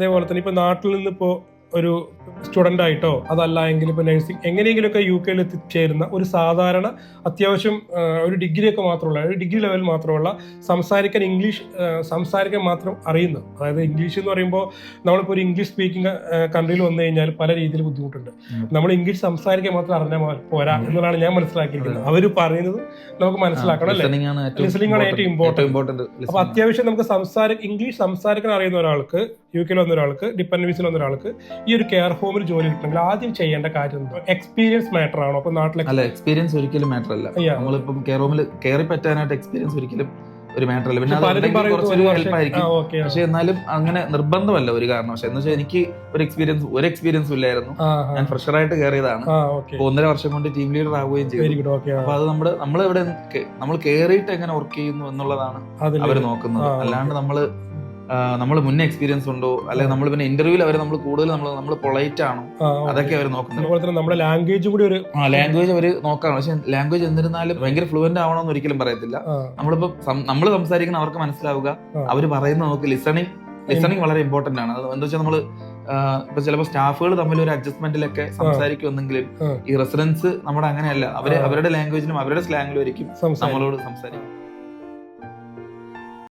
അതേപോലെ തന്നെ ഇപ്പൊ നാട്ടിൽ നിന്ന് ഇപ്പോ ഒരു സ്റ്റുഡന്റ് ആയിട്ടോ അതല്ല എങ്കിൽ ഇപ്പോൾ നഴ്സിംഗ് എങ്ങനെയെങ്കിലുമൊക്കെ യു കെയിൽ എത്തിച്ചേരുന്ന ഒരു സാധാരണ അത്യാവശ്യം ഒരു ഡിഗ്രി ഒക്കെ മാത്രമുള്ള ഒരു ഡിഗ്രി ലെവൽ മാത്രമുള്ള സംസാരിക്കാൻ ഇംഗ്ലീഷ് സംസാരിക്കാൻ മാത്രം അറിയുന്ന അതായത് ഇംഗ്ലീഷ് എന്ന് പറയുമ്പോൾ നമ്മളിപ്പോൾ ഒരു ഇംഗ്ലീഷ് സ്പീക്കിംഗ് കൺട്രിയിൽ വന്നു കഴിഞ്ഞാൽ പല രീതിയിൽ ബുദ്ധിമുട്ടുണ്ട്. നമ്മൾ ഇംഗ്ലീഷ് സംസാരിക്കാൻ മാത്രം അറിഞ്ഞാൽ പോരാ എന്നുള്ളതാണ് ഞാൻ മനസ്സിലാക്കിയിരിക്കുന്നത്. അവർ പറയുന്നത് നമുക്ക് മനസ്സിലാക്കണം അല്ലേ? ലിസണിംഗ് ആണ് ഏറ്റവും ഇമ്പോർട്ടന്റ് അപ്പോൾ അത്യാവശ്യം നമുക്ക് സംസാര ഇംഗ്ലീഷ് സംസാരിക്കാൻ അറിയുന്ന ഒരാൾക്ക് യു കെയിൽ വന്ന ഒരാൾക്ക് ഡിപ്പെൻഡ് വിസിൽ വന്ന ഒരാൾക്ക് ഈ ഒരു കെയർ ഹോമിൽ ജോലി കിട്ടണമെങ്കിൽ ആദ്യം ചെയ്യേണ്ട കാര്യം എക്സ്പീരിയൻസ് മാറ്റർ ആണോ? അപ്പൊ നാട്ടിലെ അല്ല എക്സ്പീരിയൻസ് ഒരിക്കലും മാറ്റർ അല്ല. നമ്മളിപ്പം കെയർ ഹോമിൽ കയറി പറ്റാനായിട്ട് എക്സ്പീരിയൻസ് ഒരിക്കലും ഒരു മാറ്റർ അല്ല. പിന്നെ പക്ഷെ കുറച്ചൊരു പക്ഷെ എന്നാലും അങ്ങനെ നിർബന്ധമല്ല ഒരു കാരണം. എന്ന് വെച്ചാൽ എനിക്ക് ഒരു എക്സ്പീരിയൻസ് ഒരു എക്സ്പീരിയൻസും ഇല്ലായിരുന്നു. ഞാൻ ഫ്രഷർ ആയിട്ട് കയറിയതാണ്. ഒന്നര വർഷം കൊണ്ട് ടീം ലീഡർ ആവുകയും ചെയ്തു. അപ്പൊ അത് നമ്മുടെ നമ്മൾ ഇവിടെ നമ്മൾ കയറിയിട്ട് എങ്ങനെ വർക്ക് ചെയ്യുന്നു എന്നുള്ളതാണ് അവർ നോക്കുന്നത്. അല്ലാണ്ട് നമ്മൾ നമ്മൾ മുന്നേ എക്സ്പീരിയൻസ് ഉണ്ടോ? അല്ലെങ്കിൽ നമ്മൾ പിന്നെ ഇന്റർവ്യൂവിൽ അവർ നമ്മൾ കൂടുതൽ നമ്മൾ നമ്മൾ പൊളൈറ്റ് ആണോ. അതൊക്കെ അവർ നോക്കുന്നത് അതുപോലെ തന്നെ നമ്മുടെ ലാംഗ്വേജ് കൂടി ഒരു ആ ലാംഗ്വേജ് അവർ നോക്കാണ്. പക്ഷെ ലാംഗ്വേജ് എന്നിരുന്നാലും ഭയങ്കര ഫ്ലുവന്റ് ആവണമെന്ന് ഒരിക്കലും പറയത്തില്ല. നമ്മളിപ്പോ നമ്മൾ സംസാരിക്കുന്ന അവർക്ക് മനസ്സിലാവുക. അവർ പറയുന്ന നമുക്ക് ലിസണിങ് ലിസണിങ് വളരെ ഇമ്പോർട്ടന്റ് ആണ്. എന്താ വെച്ചാൽ നമ്മൾ ഇപ്പൊ ചിലപ്പോൾ സ്റ്റാഫുകൾ തമ്മിൽ ഒരു അഡ്ജസ്റ്റ്മെന്റിലൊക്കെ സംസാരിക്കുമെന്നെങ്കിലും ഈ റെസിഡൻസ് നമ്മുടെ അങ്ങനെയല്ല. അവർ. അവരുടെ ലാംഗ്വേജിലും അവരുടെ സ്ലാങ്ങിലും ആയിരിക്കും നമ്മളോട് സംസാരിക്കും.